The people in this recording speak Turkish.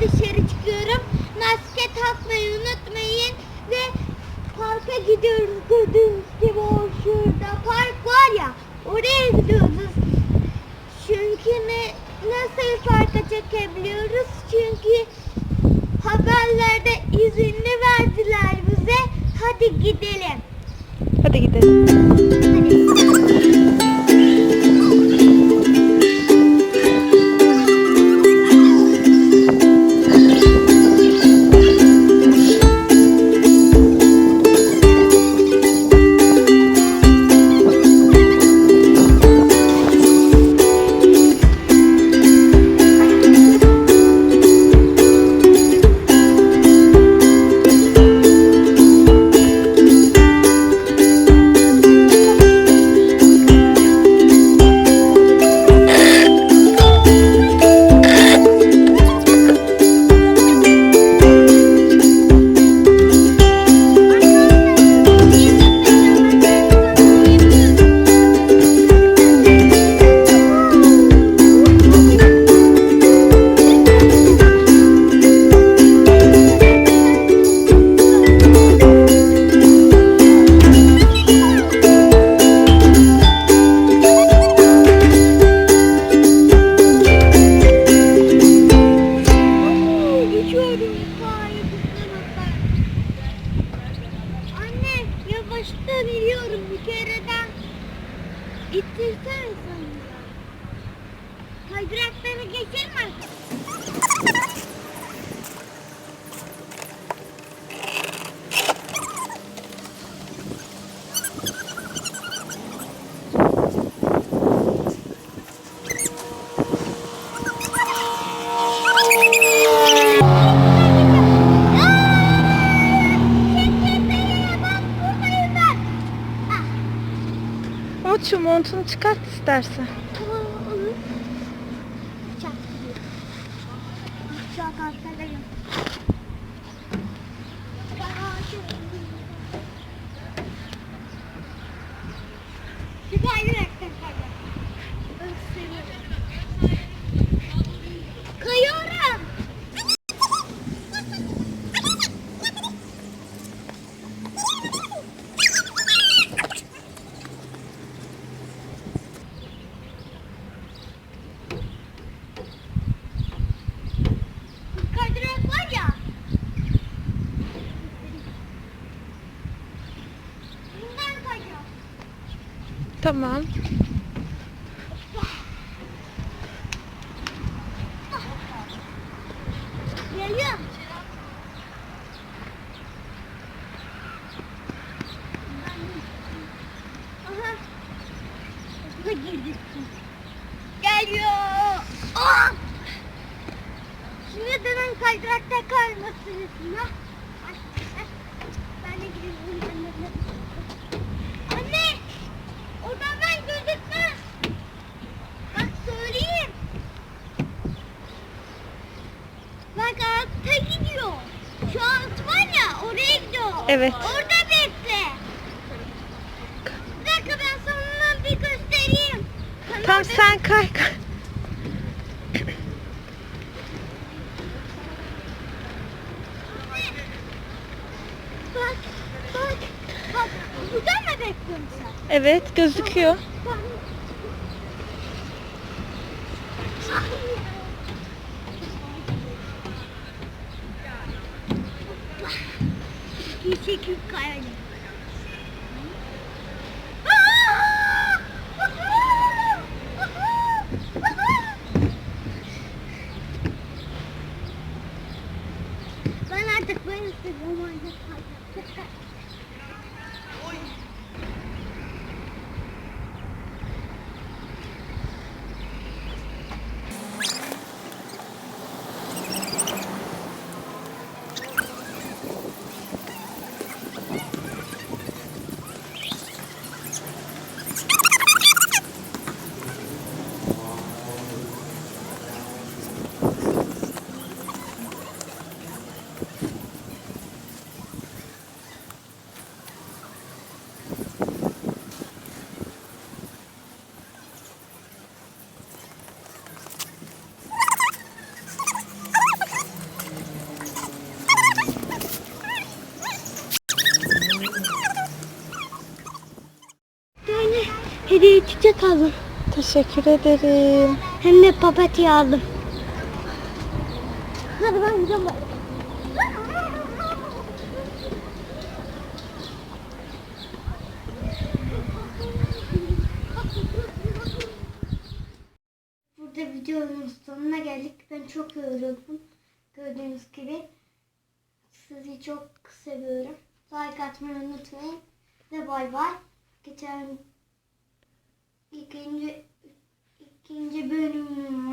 dışarı çıkıyorum. Maske takmayı unutmayın ve parka gidiyoruz gördüğünüz gibi o şurada park var ya oraya gidiyoruz. Çünkü ne nasıl parka çekebiliyoruz? Çünkü haberlerde izinli verdiler bize. Hadi gidelim. Hadi gidelim. Hadi. Bir kereden. İttirsene sen ya. Kaydırakları geçirme. Şu montunu çıkart istersen. Şu an arkadayım. Bir kaydıraktan kaydırak. Ben seviyorum. Tamam. Geliyor. Aha. Hızlı girdik. Geliyor. Ah! Şimdi dönen kaydırakta kalma sırasına. Ay, ay. Ben de gireyim. Anne! Oradan ben gözükmez. Bak söyleyeyim. Bak altta gidiyor. Şu alt var ya oraya gidiyor. Evet. Orada bekle. Bir dakika ben sonundan bir göstereyim. Kanal Tamam bir- sen kay kay. Bak bak bak. Buradan mı bekliyorsun sen? Evet gözüküyor. Bak. Teşekkür ederim. Ben artık böyle Yani hediye çiçek aldım. Teşekkür ederim. Hem de papatya aldım. Hadi ben gidiyorum. videonun sonuna geldik. Ben çok yoruldum. Gördüğünüz gibi. Sizi çok seviyorum. Like atmayı unutmayın. Ve bay bay. Geçen ikinci ikinci bölümüm